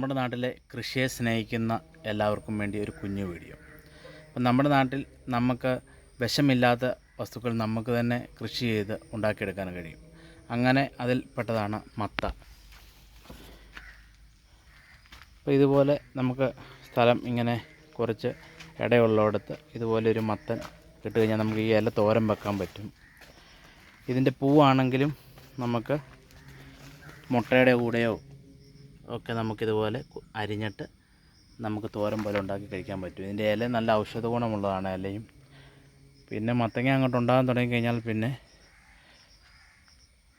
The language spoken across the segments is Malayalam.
നമ്മുടെ നാട്ടിലെ കൃഷിയെ സ്നേഹിക്കുന്ന എല്ലാവർക്കും വേണ്ടി ഒരു കുഞ്ഞു വീഡിയോ. അപ്പം നമ്മുടെ നാട്ടിൽ നമുക്ക് വിഷമില്ലാത്ത വസ്തുക്കൾ നമുക്ക് തന്നെ കൃഷി ചെയ്ത് ഉണ്ടാക്കിയെടുക്കാൻ കഴിയും. അങ്ങനെ അതിൽ പെട്ടതാണ് മത്ത. അപ്പോൾ ഇതുപോലെ നമുക്ക് സ്ഥലം ഇങ്ങനെ കുറച്ച് ഇടയുള്ളിടത്ത് ഇതുപോലെ ഒരു മത്തൻ ഇട്ട് കഴിഞ്ഞാൽ നമുക്ക് ഈ ഇല തോരം വെക്കാൻ പറ്റും. ഇതിന്റെ പൂവാണെങ്കിലും നമുക്ക് മുട്ടയുടെ കൂടെയോ ഒക്കെ നമുക്കിതുപോലെ അരിഞ്ഞിട്ട് നമുക്ക് തോരൻ പോലെ ഉണ്ടാക്കി കഴിക്കാൻ പറ്റും. ഇതിന്റെ ഇല നല്ല ഔഷധ ഗുണമുള്ളതാണ് ഇലയും. പിന്നെ മത്തങ്ങ അങ്ങോട്ട് ഉണ്ടാകാൻ തുടങ്ങി കഴിഞ്ഞാൽ പിന്നെ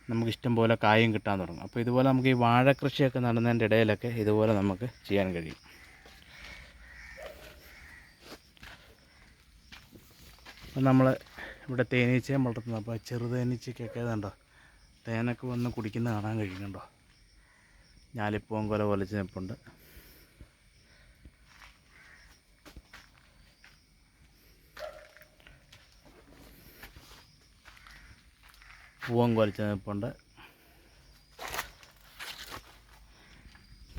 നമുക്ക് ഇഷ്ടം പോലെ കായും കിട്ടാൻ തുടങ്ങും. അപ്പോൾ ഇതുപോലെ നമുക്ക് ഈ വാഴ കൃഷിയൊക്കെ നടന്നതിന്റെ ഇടയിലൊക്കെ ഇതുപോലെ നമുക്ക് ചെയ്യാൻ കഴിയും. അപ്പം നമ്മൾ ഇവിടെ തേനീച്ചയും വളർത്തുന്നത്. അപ്പോൾ ചെറുതേനീച്ചയ്ക്കൊക്കെ ഇതുണ്ടോ തേനൊക്കെ വന്ന് കുടിക്കുന്നത് കാണാൻ കഴിയും കണ്ടോ ഞാലിപ്പൂവൻ കൊല പൊലിച്ച് നിൽപ്പുണ്ട് പൂവൻ കൊലച്ച് നിൽപ്പുണ്ട്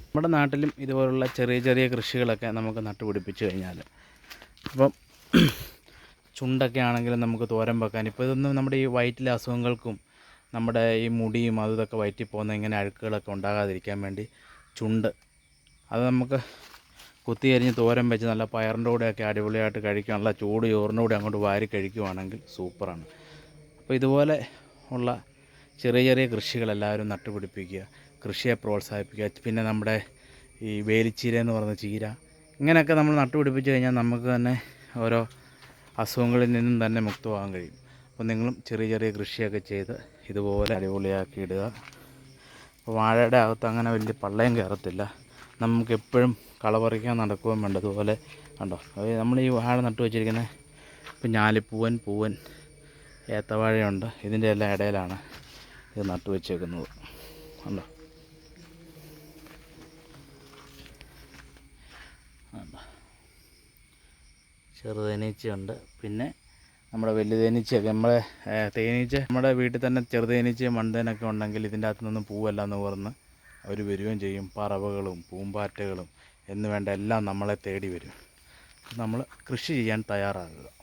നമ്മുടെ നാട്ടിലും ഇതുപോലുള്ള ചെറിയ ചെറിയ കൃഷികളൊക്കെ നമുക്ക് നട്ടുപിടിപ്പിച്ച് കഴിഞ്ഞാൽ അപ്പം ചുണ്ടൊക്കെ ആണെങ്കിലും നമുക്ക് തോരൻ വെക്കാൻ. ഇപ്പോൾ ഇതൊന്നും നമ്മുടെ ഈ വയറ്റിലെ അസുഖങ്ങൾക്കും നമ്മുടെ ഈ മുടിയും അതും ഇതൊക്കെ വയറ്റി പോകുന്ന ഇങ്ങനെ അഴുക്കുകളൊക്കെ ഉണ്ടാകാതിരിക്കാൻ വേണ്ടി ചുണ്ട്. അത് നമുക്ക് കുത്തി അരിഞ്ഞ് തോരൻ വെച്ച് നല്ല പയറിന്റെ കൂടെയൊക്കെ അടിപൊളിയായിട്ട് കഴിക്കാനുള്ള ചൂട് ചോറിന്റെ കൂടെ അങ്ങോട്ട് വാരി കഴിക്കുവാണെങ്കിൽ സൂപ്പറാണ്. അപ്പോൾ ഇതുപോലെ ഉള്ള ചെറിയ ചെറിയ കൃഷികൾ എല്ലാവരും നട്ടുപിടിപ്പിക്കുക കൃഷിയെ പ്രോത്സാഹിപ്പിക്കുക. പിന്നെ നമ്മുടെ ഈ വേലിച്ചീര എന്ന് പറയുന്ന ചീര ഇങ്ങനെയൊക്കെ നമ്മൾ നട്ടുപിടിപ്പിച്ച് കഴിഞ്ഞാൽ നമുക്ക് തന്നെ ഓരോ അസുഖങ്ങളിൽ നിന്നും തന്നെ മുക്തമാകാൻ കഴിയും. അപ്പോൾ നിങ്ങളും ചെറിയ ചെറിയ കൃഷിയൊക്കെ ചെയ്ത് ഇതുപോലെ അടിപൊളിയാക്കി ഇടുക അപ്പോൾ വാഴയുടെ അകത്ത് അങ്ങനെ വലിയ പള്ളയും കയറത്തില്ല. നമുക്ക് എപ്പോഴും കള പറിക്കാൻ നടക്കുകയും വേണ്ട. അതുപോലെ കണ്ടോ? അത് നമ്മൾ ഈ വാഴ നട്ടു വെച്ചിരിക്കുന്നത് ഇപ്പം ഞാലിപ്പൂവൻ പൂവൻ ഏത്തവാഴയുണ്ട്. ഇതിന്റെ എല്ലാം ഇടയിലാണ് ഇത് നട്ടു വെച്ചേക്കുന്നത്. കണ്ടോ? ചെറുതേനീച്ചയുണ്ട്. പിന്നെ നമ്മുടെ വലിയ തേനീച്ചയൊക്കെ നമ്മളെ തേനീച്ച നമ്മുടെ വീട്ടിൽ തന്നെ ചെറുതേനീച്ചയും മൺതേനൊക്കെ ഉണ്ടെങ്കിൽ ഇതിന്റെ അകത്തു നിന്നും എന്ന് പറഞ്ഞ് അവർ വരികയും ചെയ്യും. പറവകളും പൂമ്പാറ്റകളും എന്ന് വേണ്ട എല്ലാം നമ്മളെ തേടി വരും. നമ്മൾ കൃഷി ചെയ്യാൻ തയ്യാറാകുക.